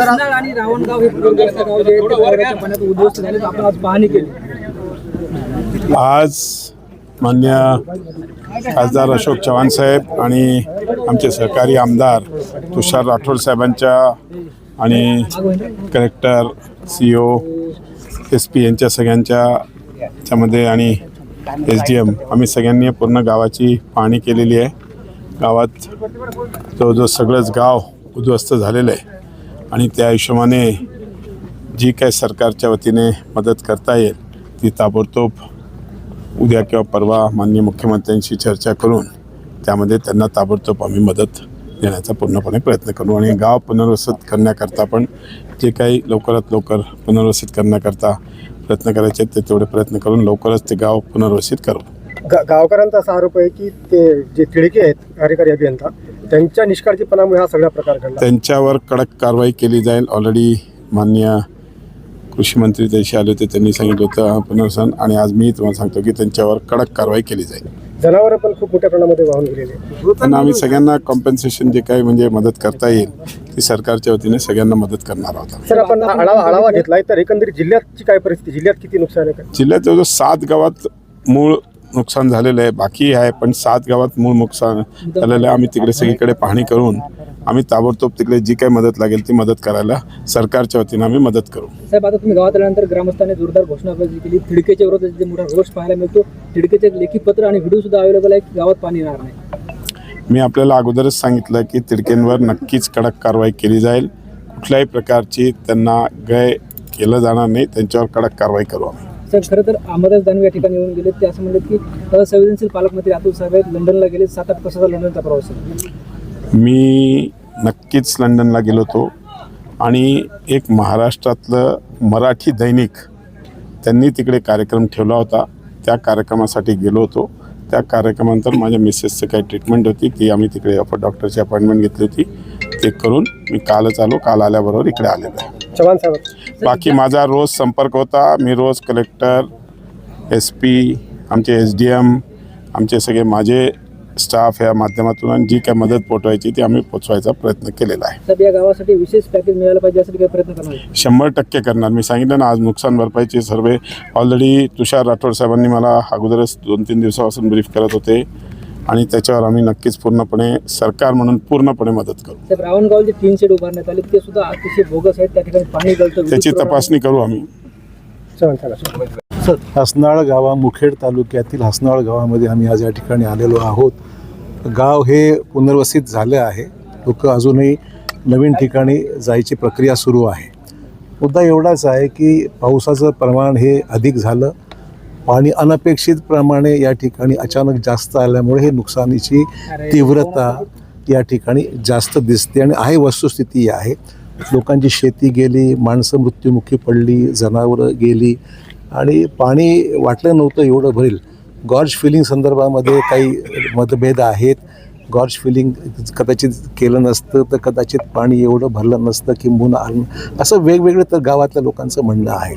आणि रावणगाव हे पूरग्रस्त गाव जे आहे ते पुराच्या पाण्यात उद्ध्वस्त झाले आपण आज पाहणी केली. आज मान्य खासदार अशोक चव्हाण साहेब आणि आमचे सहकारी आमदार तुषार राठोड साहेबांच्या आणि collector C O S P यांच्या सगळ्यांच्या त्यामध्ये आणि एस डी एम आम्ही सगळ्यांनी पूर्ण गावाची पाहणी केलेली आहे. गावात जवळजवळ सगळंच गाव उद्ध्वस्त झालेलं आहे. आणि त्या हिशोबाने जी काय सरकारच्या वतीने मदत करता येईल ती ताबडतोब उद्या किंवा परवा माननीय मुख्यमंत्र्यांशी चर्चा करून त्यामध्ये त्यांना ताबडतोब आम्ही मदत देण्याचा पूर्णपणे प्रयत्न करू. आणि गाव पुनर्वसित करण्याकरता पण जे काही लवकरात लवकर पुनर्वसित करण्याकरता प्रयत्न करायचे ते तेवढे प्रयत्न करून लवकरच ते गाव पुनर्वसित करू. गा- गावकऱ्यांचा असा आरोप आहे की ते जे तिडके आहेत कार्यकारी अभियंता त्यांच्या निष्काळजीपणामुळे हा सगळा प्रकार घडला. त्यांच्यावर कडक कारवाई केली जाईल. ऑलरेडी माननीय कृषी मंत्री त्याशी आले होते त्यांनी सांगितलं होतं हा पुनर्वसन आणि आज मी तुम्हाला सांगतो की त्यांच्यावर कडक कारवाई केली जाईल. जनावरं पण खूप मोठ्या प्रमाणामध्ये वाहून गेलेली. त्यांना आम्ही सगळ्यांना कॉम्पेन्सेशन जे काही म्हणजे मदत करता येईल ती सरकारच्या वतीने सगळ्यांना मदत करणार आहोत. सर आपण आढावा आढावा घेतलाय तर एकंदरीत जिल्ह्याची काय परिस्थिती? जिल्ह्यात किती नुकसान आहे? जिल्ह्यात जवळजवळ सात गावात मूळ नुकसान झालेलं आहे बाकी आहे पण सात गावात मूळ नुकसान झालेलं आहे. आम्ही तिकडे सगळीकडे पाहणी करून आम्ही ताबडतोब तिकडे जी काही मदत लागेल ती मदत करायला सरकारच्या वतीनं आम्ही मदत करू. साहेब आता तुम्ही गावात आल्यानंतर ग्रामस्थांनी जोरदार घोषणाबाजी केली तिडकेच्या विरोधात जे मोठा रोष पाहायला मिळतो तिडकेचे लेखी पत्र आणि व्हिडिओ सुद्धा अवेलेबल आहे की गावात पाणी येणार नाही? मी आपल्याला अगोदरच सांगितलं की तिडकेंवर नक्कीच कडक कारवाई केली जाईल. कुठल्याही प्रकारची त्यांना गय केलं जाणार नाही. त्यांच्यावर कडक कारवाई करू आम्ही. सर खरं तर अहमदास दानवे या ठिकाणी येऊन गेले. ते असं म्हणले की असंवेदनशील पालकमंत्री अतुल साहेब लंडनला गेले. सात आठ तासाचा लंडनचा प्रवास मी नक्कीच लंडनला गेलो होतो. आणि एक महाराष्ट्रातलं मराठी दैनिक त्यांनी तिकडे कार्यक्रम ठेवला होता. त्या कार्यक्रमासाठी गेलो होतो. त्या कार्यक्रमानंतर माझ्या मिसेसचं काही ट्रीटमेंट होती. ती आम्ही तिकडे अपर डॉक्टरची अपॉइंटमेंट घेतली होती. ते करून मी कालच आलो. काल आल्याबरोबर इकडे आलेलो आहे. चव्हाण साहेब. बाकी माझा रोज संपर्क होता. मी रोज कलेक्टर एस पी आमचे एस डी एम आमचे सगळे माझे स्टाफ या माध्यमातून जी काय मदत पोचवायची ती आम्ही पोचवायचा प्रयत्न केलेला आहे. या गावासाठी विशेष पॅकेज मिळालं पाहिजे यासाठी प्रयत्न करणार? शंभर टक्के करणार. मी सांगितलं ना आज नुकसान भरपाईचे सर्वे. ऑलरेडी तुषार राठोड साहेबांनी मला अगोदरच दोन तीन दिवसापासून ब्रीफ करत होते. आणि त्याच्यावर आम्ही नक्कीच पूर्णपणे सरकार म्हणून पूर्णपणे मदत करू. साहेब रावणगाव जे तीन शेड उभारण्यात आले ते सुद्धा अतिशय बोगस आहेत. त्या ठिकाणी पाणी गळतं. विद्युत त्याची तपासणी करू आम्ही. हसनाळ गावा मुखेड तालुक्यातील हसनाळ गावामध्ये आम्ही आज या ठिकाणी आलेलो आहोत. गाव हे पुनर्वसित झालं आहे. लोक अजूनही नवीन ठिकाणी जायची प्रक्रिया सुरू आहे. मुद्दा एवढाच आहे की पावसाचं प्रमाण हे अधिक झालं. पाणी अनपेक्षित प्रमाणे या ठिकाणी अचानक जास्त आल्यामुळे हे नुकसानीची तीव्रता या ठिकाणी जास्त दिसते आणि आहे वस्तुस्थिती आहे. लोकांची शेती गेली माणसं मृत्युमुखी पडली जनावरं गेली आणि पाणी वाटलं नव्हतं एवढं भरेल. गॉर्ज फिलिंग संदर्भामध्ये काही मतभेद आहेत. गॉर्ज फिलिंग कदाचित केलं नसतं तर कदाचित पाणी एवढं भरलं नसतं किंबहुना आलं. असं वेगवेगळं तर गावातल्या लोकांचं म्हणणं आहे.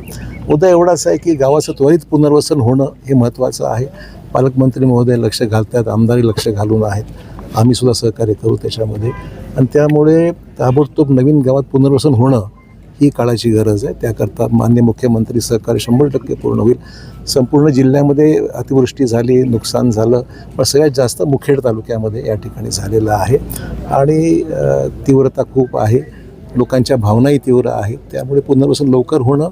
मुद्दा एवढाच आहे की गावाचं त्वरित पुनर्वसन होणं हे महत्त्वाचं आहे. पालकमंत्री महोदय लक्ष घालतात आमदारी लक्ष घालून आहेत. आम्ही सुद्धा सहकार्य करू त्याच्यामध्ये. आणि त्यामुळे ताबडतोब नवीन गावात पुनर्वसन होणं ही काळाची गरज आहे. त्याकरता मान्य मुख्यमंत्री सहकार्य शंभर टक्के पूर्ण होईल. संपूर्ण जिल्ह्यामध्ये अतिवृष्टी झाली नुकसान झालं पण सगळ्यात जास्त मुखेड तालुक्यामध्ये या ठिकाणी झालेलं आहे. आणि तीव्रता खूप आहे. लोकांच्या भावनाही तीव्र आहेत. त्यामुळे पुनर्वसन लवकर होणं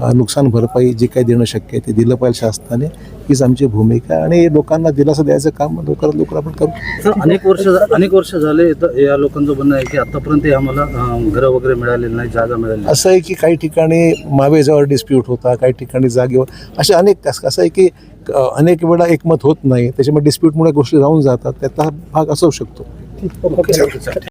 नुकसान भरपाई जे काही देणं शक्य आहे ते दिलं पाहिजे शासनाने. हीच आमची भूमिका आणि लोकांना दिलासा द्यायचं काम लवकरात लवकर आपण करू. अनेक वर्ष अनेक वर्ष झाले तर या लोकांचं म्हणणं आहे की आतापर्यंत आम्हाला घरं वगैरे मिळालेली नाही जागा मिळाली. असं आहे की काही ठिकाणी मावेजावर डिस्प्यूट होता काही ठिकाणी जागेवर असे अनेक असं असं आहे की अनेक वेळा एकमत होत नाही त्याच्यामुळे डिस्प्यूटमुळे गोष्टी राहून जातात त्याचा भाग असू शकतो.